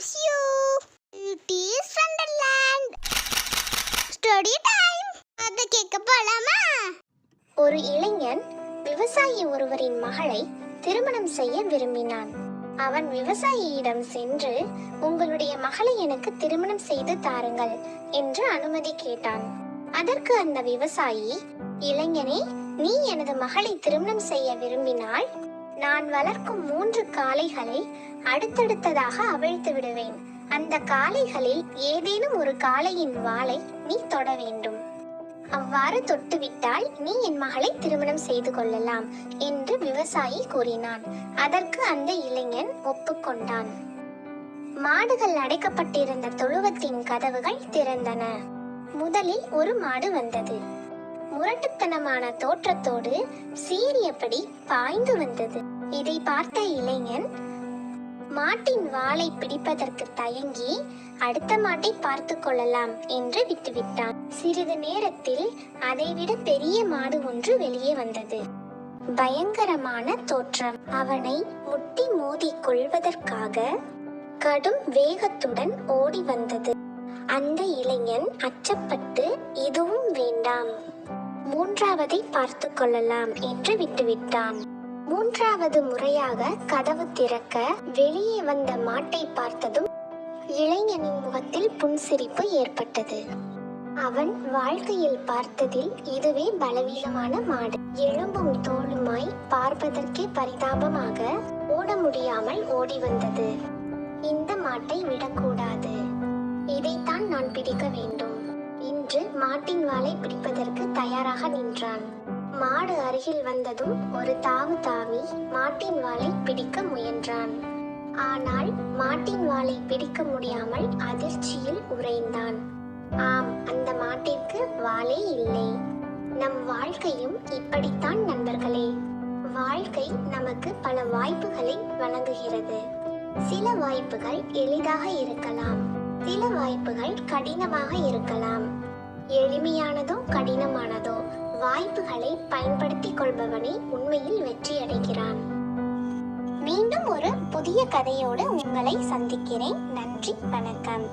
comes you. It is Wonderland. Story time. அது கேட்க போலாமா ஒரு இளைஞன் விவசாயி ஒருவரின் மகளை திருமணம் செய்ய விரும்பினான் அவன் விவசாயியிடம் சென்று உங்களுடைய மகளை எனக்கு திருமணம் செய்து தாருங்கள் என்று அனுமதி கேட்டான் அதற்கு அந்த விவசாயி இளைஞனே நீ எனது மகளை திருமணம் செய்ய விரும்பினால் நான் வளர்க்கும் மூன்று காளைகளை அடுத்தடுத்ததாக அவிழ்த்து விடுவேன். அந்த காளைகளில் ஏதேனும் ஒரு காளையின் வாளை நீ தொட வேண்டும். அவ்வாறு தொட்டுவிட்டால் நீ என் மகளை திருமணம் செய்து கொள்ளலாம் என்று விவசாயி கூறினான். அதற்கு அந்த இளைஞன் ஒப்புக்கொண்டான் மாடுகள் அடைக்கப்பட்டிருந்த தொழுவத்தின் கதவுகள் திறந்தன. முதலில் ஒரு மாடு வந்தது. முரட்டுத்தனமான தோற்றத்தோடு சீரியபடி பாய்ந்து வந்தது. இதை பார்த்த இளைஞன் மாட்டின் வாளை பிடிப்பதற்கு தயங்கி அடுத்த மாட்டை பார்த்து கொள்ளலாம் என்று விட்டுவிட்டான். சிறிது நேரத்தில் அதைவிட பெரிய மாடு ஒன்று வெளியே வந்தது. பயங்கரமான தோற்றம். அவனை முட்டி மோதி கொள்வதற்காக கடும் வேகத்துடன் ஓடி வந்தது. அந்த இளைஞன் அச்சப்பட்டு இதுவும் வேண்டாம். மூன்றாவதை பார்த்து கொள்ளலாம் என்று விட்டுவிட்டான். மூன்றாவது முறையாக கதவு திறக்க வெளியே வந்த மாட்டை பார்த்ததும் இளைஞனின் முகத்தில் புன்சிரிப்பு ஏற்பட்டது. அவன் வாழ்க்கையில் பார்த்ததில் இதுவே பலவீனமான மாடு. எலும்பும் தோளுமாய் பார்ப்பதற்கே பரிதாபமாக ஓட முடியாமல் ஓடி வந்தது. இந்த மாட்டை விடக்கூடாது. இதைத்தான் நான் பிடிக்க வேண்டும். இன்று மாட்டின் வாளை பிடிப்பதற்கு தயாராக நின்றான். மாடு அருகில் வந்ததும் ஒரு தாவு தாவி மாட்டின் வாளை பிடிக்க முயன்றான். ஆனால் மாட்டின் வாளை பிடிக்க முடியாமல் அதிர்ச்சியில் உறைந்தான். ஆம் அந்த மாட்டிற்கு வாளே இல்லை. நம் வாழ்க்கையும் இப்படித்தான் நண்பர்களே. வாழ்க்கை நமக்கு பல வாய்ப்புகளை வழங்குகிறது. சில வாய்ப்புகள் எளிதாக இருக்கலாம். சில வாய்ப்புகள் கடினமாக இருக்கலாம். எளிமையானதோ கடினமானதோ வாய்ப்புகளை பயன்படுத்திக் கொள்பவனே உண்மையில் வெற்றி அடைகிறான் மீண்டும் ஒரு புதிய கதையோடு உங்களை சந்திக்கிறேன். நன்றி வணக்கம்.